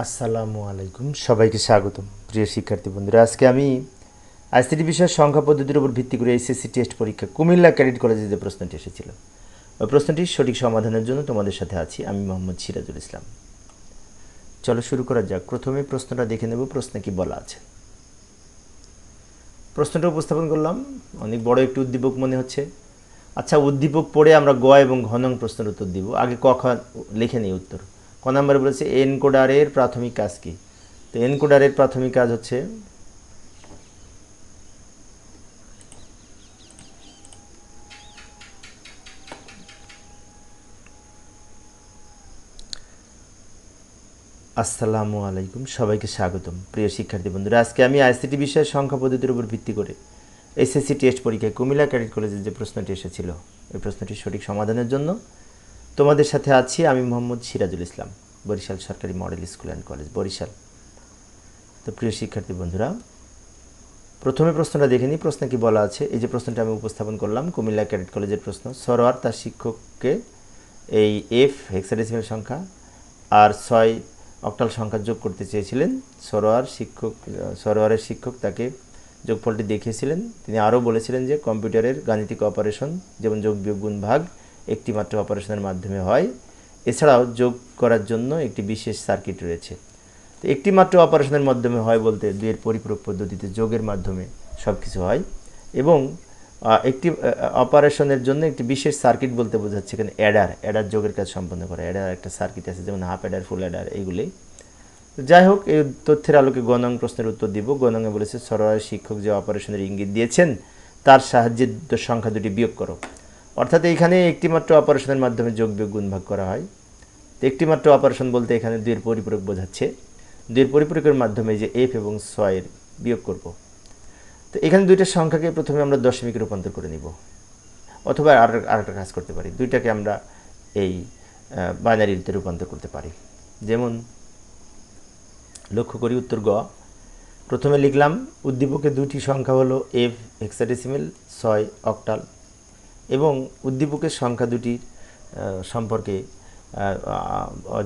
আসসালামু আলাইকুম, সবাইকে স্বাগতম। প্রিয় শিক্ষার্থী বন্ধুরা, আজকে আমি আইসিটি বিষয়ের সংখ্যা পদ্ধতির উপর ভিত্তি করে এসএসসি টেস্ট পরীক্ষা কুমিল্লা ক্যাডেট কলেজে যে প্রশ্নটি এসেছিল, ওই প্রশ্নটির সঠিক সমাধানের জন্য তোমাদের সাথে আছি আমি মোহাম্মদ সিরাজুল ইসলাম। চলো শুরু করা যাক। প্রথমে প্রশ্নটা দেখে নেব, প্রশ্নে কি বলা আছে। প্রশ্নটা উপস্থাপন করলাম, অনেক বড় একটি উদ্দীপক মনে হচ্ছে। আচ্ছা উদ্দীপক পড়ে আমরা গ এবং ঘনং প্রশ্নের উত্তর দিব। আগে ক, খ লিখে নিই উত্তর। ক নম্বরে বলেছে এনকোডারের প্রাথমিক কাজ কি? তো এনকোডারের প্রাথমিক কাজ হচ্ছে, আসসালামু আলাইকুম, সবাইকে স্বাগতম। প্রিয় শিক্ষার্থী বন্ধুরা, আজকে আমি আইসিটি বিষয়ের সংখ্যা পদ্ধতির উপর ভিত্তি করে এসএসসি টেস্ট পরীক্ষায় কুমিল্লা ক্যাডেট কলেজের যে প্রশ্নটি এসেছিল, ওই প্রশ্নটির সঠিক সমাধানের জন্য তোমাদের সাথে আছি আমি মোহাম্মদ সিরাজুল ইসলাম, বরিশাল সরকারি model school and college, Barishal. তো প্রিয় শিক্ষার্থী বন্ধুরা, প্রথমে প্রশ্নটা দেখে নিই, প্রশ্নে কি বলা আছে? এই যে প্রশ্নটা আমি উপস্থাপন করলাম, কুমিল্লা ক্যাডেট কলেজের প্রশ্ন। সরোয়ার তার শিক্ষককে এই এফ হেক্সাডেসিমেল সংখ্যা আর ছয় অক্টাল সংখ্যা যোগ করতে চেয়েছিলেন। সরোয়ার শিক্ষক, সরোয়ারের শিক্ষক তাকে যোগফলটি দেখিয়েছিলেন। তিনি আরও বলেছিলেন যে কম্পিউটারের গাণিতিক অপারেশন যেমন যোগ বিয়োগ গুণ ভাগ একটি মাত্র অপারেশনের মাধ্যমে হয়। এছাড়াও যোগ করার জন্য একটি বিশেষ সার্কিট রয়েছে। তো একটি মাত্র অপারেশনের মাধ্যমে হয় বলতে দুইয়ের পরিপূরক পদ্ধতিতে যোগের মাধ্যমে সব কিছু হয় এবং একটি অপারেশনের জন্য একটি বিশেষ সার্কিট বলতে বোঝাচ্ছে এখানে অ্যাডার। অ্যাডার যোগের কাজ সম্পন্ন করে। অ্যাডার একটা সার্কিট আছে, যেমন হাফ অ্যাডার, ফুল অ্যাডার এইগুলি যাই হোক, এই তথ্যের আলোকে গণং প্রশ্নের উত্তর দিব। গণঙে বলেছে, সরোয়ার শিক্ষক যে অপারেশনের ইঙ্গিত দিয়েছেন, তার সাহায্যে সংখ্যা দুটি বিয়োগ করো। অর্থাৎ এইখানে একটিমাত্র অপারেশনের মাধ্যমে যোগ বিয়োগ গুণ ভাগ করা হয়। তো একটিমাত্র অপারেশন বলতে এখানে দুইয়ের পরিপূরক বোঝাচ্ছে। দুইয়ের পরিপূরকের মাধ্যমে যে এফ এবং ছয়ের বিয়োগ করব। তো এখানে দুইটা সংখ্যাকে প্রথমে আমরা দশমিকে রূপান্তর করে নিব। অথবা আর আরেকটা কাজ করতে পারি। দুইটাকে আমরা এই বাইনারিতে রূপান্তর করতে পারি। যেমন, লক্ষ্য করি উত্তর গ। প্রথমে লিখলাম, উদ্দীপকে দুটি সংখ্যা হলো এফ হেক্সাডেসিমেল ছয় অক্টাল এবং উদ্দীপকের সংখ্যা দুটির সম্পর্কে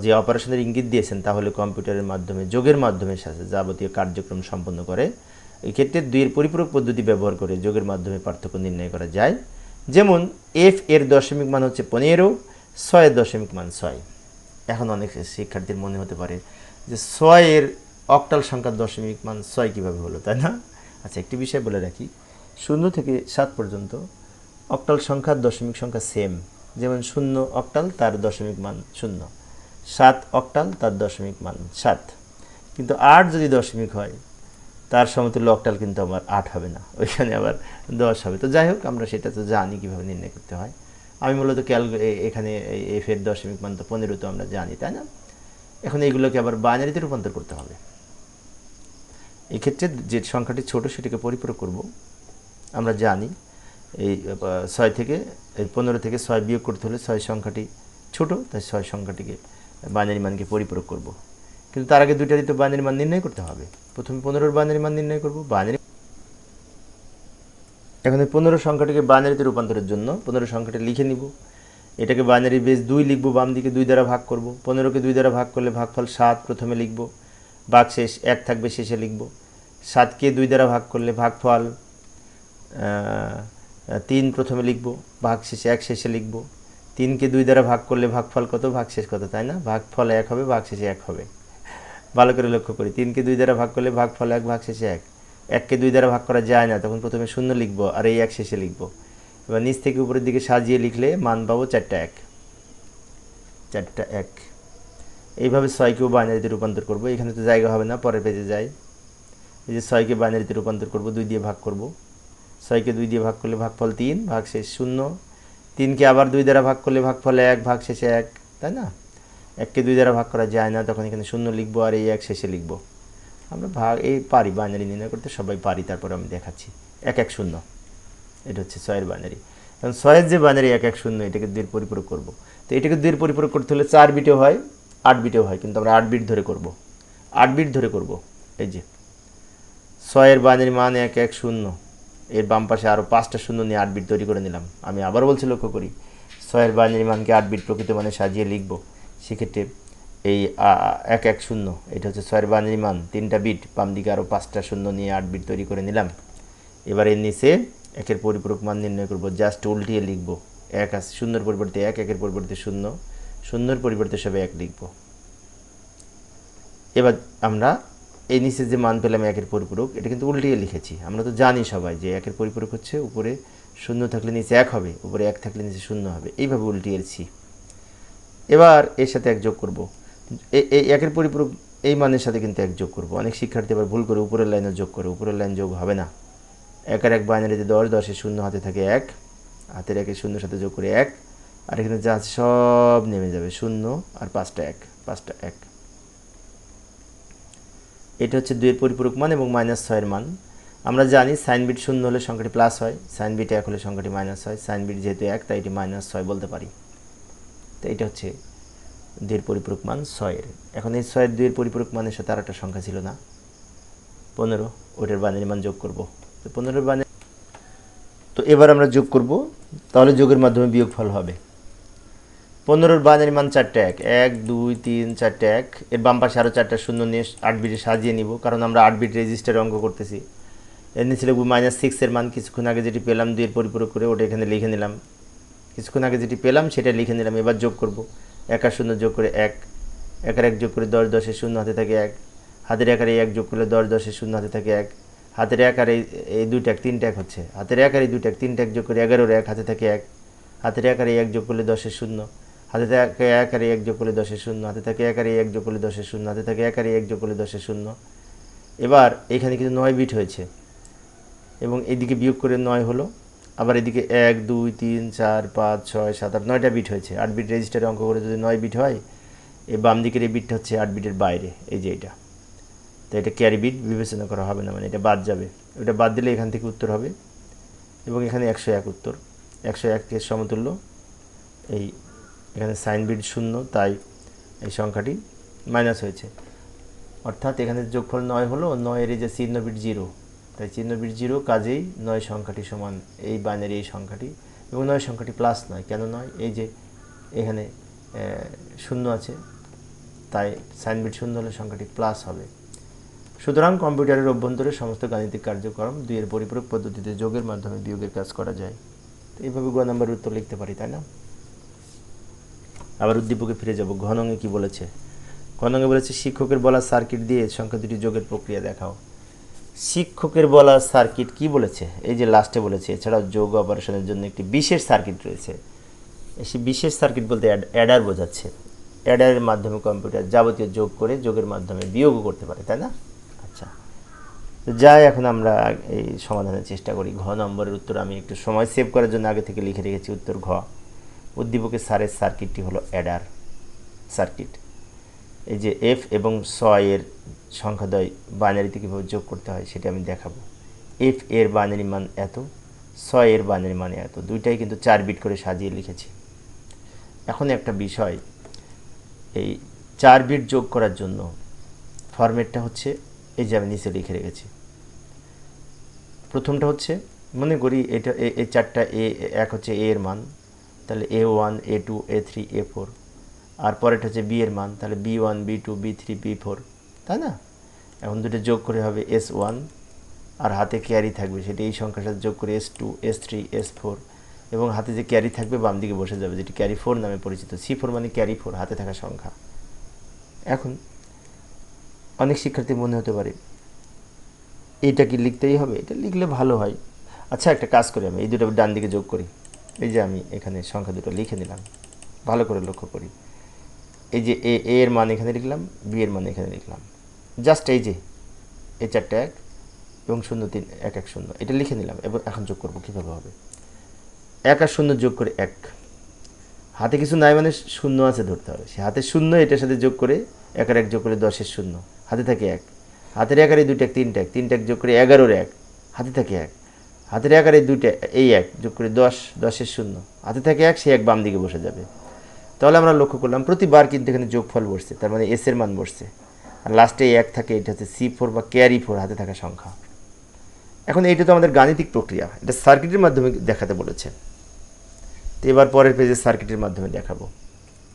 যে অপারেশনের ইঙ্গিত দিয়েছেন তাহলে কম্পিউটারের মাধ্যমে, যোগের মাধ্যমে সাথে যাবতীয় কার্যক্রম সম্পন্ন করে। এক্ষেত্রে দুইয়ের পরিপূরক পদ্ধতি ব্যবহার করে যোগের মাধ্যমে পার্থক্য নির্ণয় করা যায়। যেমন, এফ এর দশমিক মান হচ্ছে পনেরো, ছয়ের দশমিক মান ছয়। এখন অনেক শিক্ষার্থীর মনে হতে পারে যে ছয়ের অক্টাল সংখ্যার দশমিক মান ছয় কীভাবে হলো, তাই না? আচ্ছা একটি বিষয় বলে রাখি। শূন্য থেকে সাত পর্যন্ত অক্টাল সংখ্যার দশমিক সংখ্যা সেম যেমন শূন্য অক্টাল, তার দশমিক মান শূন্য। সাত অক্টাল, তার দশমিক মান সাত। কিন্তু আট যদি দশমিক হয়, তার সমতুল্য অক্টাল কিন্তু আমার আট হবে না। ওইখানে আবার দশ হবে। তো যাই হোক, আমরা সেটা তো জানি কীভাবে নির্ণয় করতে হয়। আমি মূলত ক্যাল এখানে এফ এর দশমিক মান তো পনেরো, তো আমরা জানি, তাই না? এখন এইগুলোকে আবার বাইনারিতে রূপান্তর করতে হবে। এক্ষেত্রে যে সংখ্যাটি ছোট, সেটাকে পরিপূরক করব। আমরা জানি এই ছয় থেকে, এই পনেরো থেকে ছয় বিয়োগ করতে হলে ছয় সংখ্যাটি ছোট, তাই ছয় সংখ্যাটিকে বাইনারি মানকে পরিপূরক করব। কিন্তু তার আগে দুইটারই তো বাইনারি মান নির্ণয় করতে হবে। প্রথমে পনেরোর বাইনারি মান নির্ণয় করব বাইনারি এখন এই পনেরো সংখ্যাটিকে বাইনারিতে রূপান্তরের জন্য পনেরো সংখ্যাটি লিখে নিব। এটাকে বাইনারি বেস দুই লিখব, বাম দিকে দুই দ্বারা ভাগ করব। পনেরোকে দুই দ্বারা ভাগ করলে ভাগফল সাত প্রথমে লিখব। ভাগ শেষ এক থাকবে, শেষে লিখব। সাতকে দুই দ্বারা ভাগ করলে ভাগফল তিন প্রথমে লিখব, ভাগ শেষে এক শেষে লিখব। তিনকে দুই দ্বারা ভাগ করলে ভাগফল কত? ভাগ শেষ কত, তাই না? ভাগফল এক হবে, ভাগ শেষে এক হবে। ভালো করে লক্ষ্য করি, তিনকে দুই দ্বারা ভাগ করলে ভাগফল এক, ভাগ শেষে এক। এককে দুই দ্বারা ভাগ করা যায় না, তখন প্রথমে শূন্য লিখব আর এই এক শেষে লিখব। এবার নিচ থেকে উপরের দিকে সাজিয়ে লিখলে মান পাবো চারটা এক। চারটা এক। এইভাবে ছয়কেও বাইনারিতে রূপান্তর করব, এখানে তো জায়গা হবে না, পরের পেজে যাই। এই যে ছয়কে বাইনারিতে রূপান্তর করব, দুই দিয়ে ভাগ করব। ছয়কে দুই দিয়ে ভাগ করলে ভাগফল তিন ভাগ শেষ শূন্য। তিনকে আবার দুই দ্বারা ভাগ করলে ভাগফল এক ভাগ শেষে এক, তাই না? এককে দুই দ্বারা ভাগ করা যায় না, তখন এখানে শূন্য লিখব আর এই এক শেষে লিখব। আমরা ভাগ, এই পারি বাইনারি নির্ণয় করতে সবাই পারি, তারপরে আমি দেখাচ্ছি। এক এক শূন্য। এটা হচ্ছে ছয়ের বাইনারি কারণ ছয়ের যে বাইনারি এক এক শূন্য, এটাকে দুইয়ের পরিপূরক করব। তো এটাকে দুইয়ের পরিপূরক করতে হলে চার বিটেও হয়, আট বিটেও হয়, কিন্তু আমরা আট বিট ধরে করব। আট বিট ধরে করব। এই যে, ছয়ের বাইনারি মান এক এক, শূন্য। এর বাম পাশে আরও পাঁচটা শূন্য নিয়ে আট বিট তৈরি করে নিলাম। আমি আবার বলছি লক্ষ্য করি ছয়ের বাইনারি মানকে আট বিট প্রকৃত মানে সাজিয়ে লিখব। সেক্ষেত্রে এই এক এক, শূন্য, এটা হচ্ছে ছয়ের বাইনারি মান তিনটা বিট, বাম দিকে আরও পাঁচটা শূন্য নিয়ে আট বিট তৈরি করে নিলাম। এবার এর নিচে একের পরিপূরক মান নির্ণয় করব, জাস্ট উল্টিয়ে লিখব। এক আছে, শূন্যর পরিবর্তে এক, একের পরিবর্তে শূন্য, শূন্যর পরিবর্তে সবে এক লিখব। এবার আমরা এই নিচে যে মান পেলাম একের পরিপূরক, এটা কিন্তু উল্টিয়ে লিখেছি। আমরা তো জানি সবাই যে একের পরিপূরক হচ্ছে উপরে শূন্য থাকলে নিচে এক হবে, উপরে এক থাকলে নিচে শূন্য হবে। এইভাবে উল্টিয়েছি। এবার এর সাথে এক যোগ করব। এই একের পরিপূরক এই মানের সাথে কিন্তু এক যোগ করব। অনেক শিক্ষার্থী এবার ভুল করে উপরের লাইনে যোগ করে, উপরের লাইন যোগ হবে না। এক আর এক বাইনারিতে দশ দশের শূন্য, হাতে থাকে এক। হাতের একের শূন্যর সাথে যোগ করে এক। আর এখানে যা সব নেমে যাবে, শূন্য আর পাঁচটা এক পাঁচটা এক। এটা হচ্ছে দুইয়ের পরিপূরক মান এবং মাইনাস ছয়ের মান। আমরা জানি সাইন বিট শূন্য হলে সংখ্যাটি প্লাস হয় সাইন বিট এক হলে সংখ্যাটি মাইনাস হয়। সাইন বিট যেহেতু এক, তাই এটি মাইনাস ছয় বলতে পারি। তো এটা হচ্ছে দুইয়ের পরিপূরক মান ছয়ের। এখন এই ছয়ের দুইয়ের পরিপূরক মানের সাথে আর একটা সংখ্যা ছিল না। পনেরো ওটার বানের মান যোগ করব। তো পনেরোর বানের তো এবার আমরা যোগ করব। তাহলে যোগের মাধ্যমে বিয়োগফল হবে। পনেরোর বানের মান চারটে এক। এক, দুই, তিন, চারটে এক। এর বাম পাশে আরও চারটা শূন্য নিয়ে আট বিটে সাজিয়ে নিব, কারণ আমরা আট বিট রেজিস্টারে অঙ্ক করতেছি। এর নিচে লিখব মাইনাস সিক্সের মান, কিছুক্ষণ আগে যেটি পেলাম, দুইয়ের পরিপূরক করে ওটা এখানে লিখে নিলাম। কিছুক্ষণ আগে যেটি পেলাম, সেটা লিখে নিলাম, এবার যোগ করব। এক আর শূন্য যোগ করে এক। একার এক যোগ করে দশ, দশের শূন্য হাতে থাকে এক। হাতের একারে এক যোগ করলে দশ, দশের শূন্য হাতে থাকে এক। হাতের এক আর এই দুইটা এক, তিনটা এক হচ্ছে। হাতের এক আর এই দুইটা এক, তিনটা এক যোগ করে এগারোর এক হাতে থাকে এক। হাতের এক আর এক যোগ করলে দশের শূন্য। হাতে থাকে এক আর এক যোগ করলে দশের শূন্য, হাতে থাকে এক আর এক যোগ করলে দশের শূন্য, হাতে থাকে এক আর এক যোগ করলে দশের শূন্য। এবার এখানে কিন্তু নয় বিট হয়েছে এবং এদিকে বিয়োগ করে নয় হলো, আবার এদিকে এক, দুই, তিন, চার, পাঁচ, ছয়, সাত, আট, নয়টা বিট হয়েছে। আট বিট রেজিস্টারে অঙ্ক করে যদি নয় বিট হয়, এই বাম দিকের এই বিটটা হচ্ছে আট বিটের বাইরে, এই যে এটা। তো এটা ক্যারি বিট, বিবেচনা করা হবে না মানে এটা বাদ যাবে। ওটা বাদ দিলে এখান থেকে উত্তর হবে। এবং এখানে একশো এক উত্তর। একশো একের সমতুল্য এই এখানে সাইন বিট শূন্য, তাই এই সংখ্যাটি মাইনাস হয়েছে। অর্থাৎ এখানে যোগফল নয় হলো নয়ের এই যে চিহ্ন বিট জিরো তাই চিহ্ন বিট জিরো কাজেই নয় সংখ্যাটি সমান, এই বাইনারি এই সংখ্যাটি, এবং নয় সংখ্যাটি প্লাস নয়। কেন নয়? এই যে এখানে শূন্য আছে, তাই সাইন বিট শূন্য হলে সংখ্যাটি প্লাস হবে। সুতরাং কম্পিউটারের অভ্যন্তরে সমস্ত গাণিতিক কার্যক্রম দুইয়ের পরিপূরক পদ্ধতিতে যোগের মাধ্যমে বিয়োগের কাজ করা যায়। তো এইভাবে গ নম্বরের উত্তর লিখতে পারি, তাই না? আবার উদ্দীপকে ফিরে যাব। ঘনঙে কি বলেছে? ঘনঙে বলেছে, শিক্ষকের বলা সার্কিট দিয়ে সংখ্যা দুটি যোগের প্রক্রিয়া দেখাও। শিক্ষকের বলা সার্কিট কি বলেছে? এই যে লাস্টে বলেছে, এছাড়াও যোগ অপারেশনের জন্য একটি বিশেষ সার্কিট রয়েছে। সেই বিশেষ সার্কিট বলতে অ্যাডার বোঝাচ্ছে। অ্যাডারের মাধ্যমে কম্পিউটার যাবতীয় যোগ করে যোগের মাধ্যমে বিয়োগও করতে পারে, তাই না? আচ্ছা। তো যাই, এখন আমরা এই সমাধানের চেষ্টা করি। ঘ নম্বরের উত্তর আমি একটু সময় সেভ করার জন্য আগে থেকে লিখে রেখেছি উত্তর ঘ। উদ্দীপকের সারের সার্কিটটি হলো অ্যাডার সার্কিট এই যে এফ এবং ছয়ের সংখ্যাদ্বয় বাইনারিতে কীভাবে যোগ করতে হয় সেটা আমি দেখাবো। এফ এর বাইনারি মান এত এর বাইনারি মান এত, দুইটাই কিন্তু চার বিট করে সাজিয়ে লিখেছি। এখন একটা বিষয়, এই চার বিট যোগ করার জন্য ফরম্যাটটা হচ্ছে, এই যে আমি নিচে লিখে রেখেছি। প্রথমটা হচ্ছে, মনে করি এটা এই চারটা এ, এক হচ্ছে এ এর মান তাহলে A one A two A three A four আর পরেরটা হচ্ছে বি এর মান, তাহলে B one B two B three B four তাই না? এখন দুটো যোগ করে হবে এস ওয়ান আর হাতে ক্যারি থাকবে সেটা এই সংখ্যার সাথে যোগ করে S two S three S four এবং হাতে যে ক্যারি থাকবে বাম দিকে বসে যাবে, যেটি ক্যারি ফোর নামে পরিচিত। সি ফোর মানে ক্যারি ফোর হাতে থাকা সংখ্যা। এখন অনেক শিক্ষার্থী মনে হতে পারে, এইটা কি লিখতেই হবে? এটা লিখলে ভালো হয়। আচ্ছা একটা কাজ করি আমি, এই দুটো ডান দিকে যোগ করি। এই যে আমি এখানে সংখ্যা দুটো লিখে নিলাম, ভালো করে লক্ষ্য করি। এই যে এ এর মান এখানে লিখলাম, বি এর মান এখানে লিখলাম। জাস্ট এই যে, এ চারটে এক এবং শূন্য তিন, এক এক, শূন্য, এটা লিখে নিলাম এবং এখন যোগ করব কীভাবে হবে? এক আর শূন্য যোগ করে এক। হাতে কিছু নাই মানে শূন্য আছে ধরতে হবে। সে হাতে শূন্য, এটার সাথে যোগ করে এক আর এক যোগ করে দশের শূন্য, হাতে থাকে এক। হাতের এক আর এই এক, তিনটা এক তিনটা এক যোগ করে এগারোর এক, হাতে থাকে এক। হাতের এক আর এই দুইটা, এই এক, যোগ করে দশ, দশের শূন্য। হাতে থাকে এক সে এক বাম দিকে বসে যাবে। তাহলে আমরা লক্ষ্য করলাম, প্রতিবার কিন্তু এখানে যোগফল বসছে, তার মানে এসের মান বসছে। আর লাস্টে এক থাকে, এটা হচ্ছে সি ফোর বা ক্যারি ফোর হাতে থাকা সংখ্যা। এখন এইটা তো আমাদের গাণিতিক প্রক্রিয়া, এটা সার্কিটের মাধ্যমে দেখাতে বলেছে। তো এবার পরের পেজে সার্কিটের মাধ্যমে দেখাবো।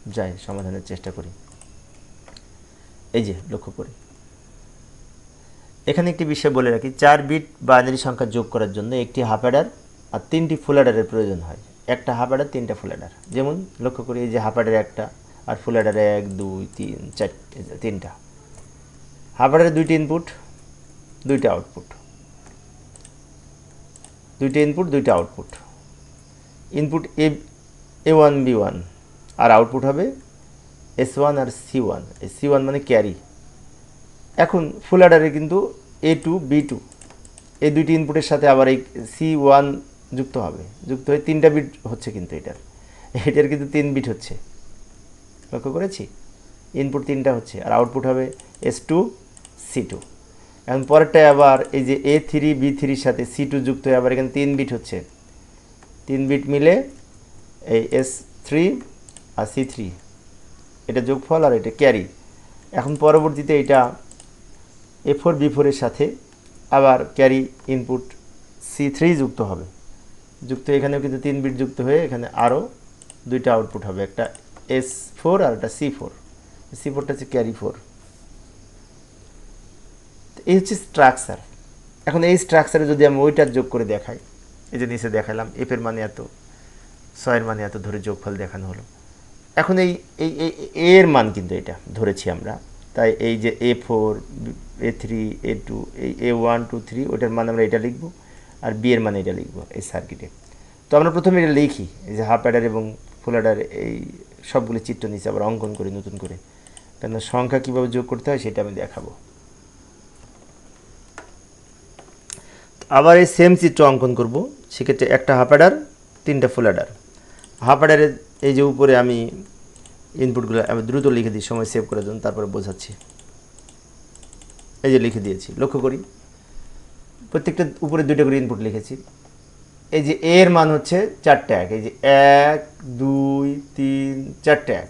যাই, সমাধানের চেষ্টা করি। এই যে, লক্ষ্য করে। এখানে একটি বিষয় বলে রাখি, চার বিট বাইনারি সংখ্যা যোগ করার জন্য একটি হাফ অ্যাডার আর তিনটি ফুল অ্যাডারের প্রয়োজন হয়। একটা হাফ অ্যাডার, তিনটা ফুল অ্যাডার। যেমন লক্ষ্য করি যে হাফ অ্যাডার একটা আর ফুল অ্যাডার এক, দুই, তিন, চার, তিনটা। হাফ অ্যাডারে দুইটি ইনপুট দুইটা আউটপুট দুইটা ইনপুট দুইটা আউটপুট ইনপুট এ এ ওয়ান বি ওয়ান আর আউটপুট হবে এস ওয়ান আর সি ওয়ান সি ওয়ান মানে ক্যারি এখন ফুল অ্যাডারে কিন্তু এ টু বি টু এই দুইটি ইনপুটের সাথে আবার এই সি ওয়ান যুক্ত হবে। যুক্ত হয়ে তিনটা বিট হচ্ছে কিন্তু এটার। এটার কিন্তু তিন বিট হচ্ছে। লক্ষ্য করেছি? ইনপুট তিনটা হচ্ছে, আর আউটপুট হবে এস টু সি টু এখন পরেরটায় আবার এই যে এ থ্রি বি থ্রির সাথে সি টু যুক্ত হয়ে আবার এখানে তিন বিট হচ্ছে। তিন বিট মিলে এই এস থ্রি আর সি থ্রি এটা যোগফল আর এটা ক্যারি এখন পরবর্তীতে এটা এ ফোর বি ফোরের সাথে আবার ক্যারি ইনপুট সি থ্রি যুক্ত হবে। যুক্ত এখানেও কিন্তু তিন বিট যুক্ত হয়ে এখানে আরও দুইটা আউটপুট হবে, একটা এস ফোর আর একটা সি ফোর সি ফোরটা হচ্ছে ক্যারি ফোর এই হচ্ছে স্ট্রাকচার এখন এই স্ট্রাকচারে যদি আমি ওইটার যোগ করে দেখাই, এই যে নিচে দেখালাম এফের মানে এত ছয়ের মানে এত ধরে যোগফল দেখানো হলো। এখন এই, এই- এর মান কিন্তু এটা ধরেছি আমরা। তাই এই যে A four A three A two এই এ ওয়ান টু থ্রি ওইটার মান আমরা এটা লিখব আর বি এর মানে এটা লিখব এই সার্কিটে তো আমরা প্রথমে এটা লিখি, এই যে হাফ অ্যাডার এবং ফুল অ্যাডার এই সবগুলো চিত্র নিচে আবার অঙ্কন করি, নতুন করে। কেন সংখ্যা কীভাবে যোগ করতে হয় সেটা আমি দেখাবো। আবার এই সেম চিত্র অঙ্কন করব, সেক্ষেত্রে একটা হাফ অ্যাডার তিনটা ফুল অ্যাডার হাফ অ্যাডারের এই যে উপরে আমি ইনপুটগুলো আমি দ্রুত লিখে দিই, সময় সেভ করার জন্য তারপরে বোঝাচ্ছি। এই যে লিখে দিয়েছি, লক্ষ্য করি। প্রত্যেকটা উপরে দুটো করে ইনপুট লিখেছি। এই যে এর মান হচ্ছে চারটে এক এই যে এক, দুই, তিন চারটে এক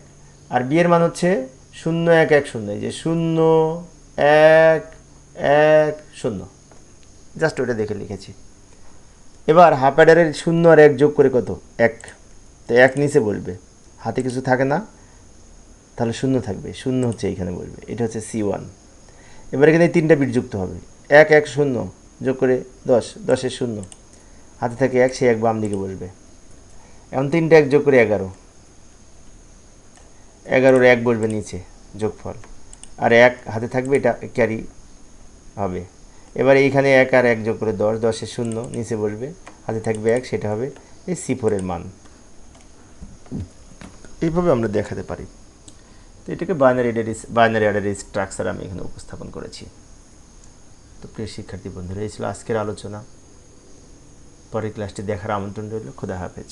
আর বিয়ের মান হচ্ছে শূন্য এক এক, শূন্য, এই যে শূন্য, এক এক, শূন্য। জাস্ট ওটা দেখে লিখেছি। এবার হাফ অ্যাডারের শূন্য আর এক যোগ করে কত? এক। তো এক নিচে বলবে। হাতে কিছু থাকে না, তাহলে শূন্য থাকবে। শূন্য হচ্ছে এইখানে বলবে। এটা হচ্ছে সি ওয়ান। এবার এখানে তিনটা বিট যুক্ত হবে। এক এক, শূন্য যোগ করে দশ দশের শূন্য। হাতে থাকে এক, সে এক বাম দিকে বলবে এখন তিনটা এক যোগ করে এগারো। এগারোর এক বলবে নিচে, যোগফল। আর এক হাতে থাকবে, এটা ক্যারি হবে। এবার এইখানে এক আর এক যোগ করে দশ দশের শূন্য নিচে বলবে হাতে থাকবে এক, সেটা হবে এই সি ফোরের মান। এইভাবে আমরা দেখাতে পারি। এটাকে binary data binary adder structure আমি এখানে উপস্থাপন করেছি। তো প্রিয় শিক্ষার্থী বন্ধুরা, এই ছিল আজকের আলোচনা। পরের ক্লাসটি দেখার আমন্ত্রণ রইল। খুদা হাফেজ।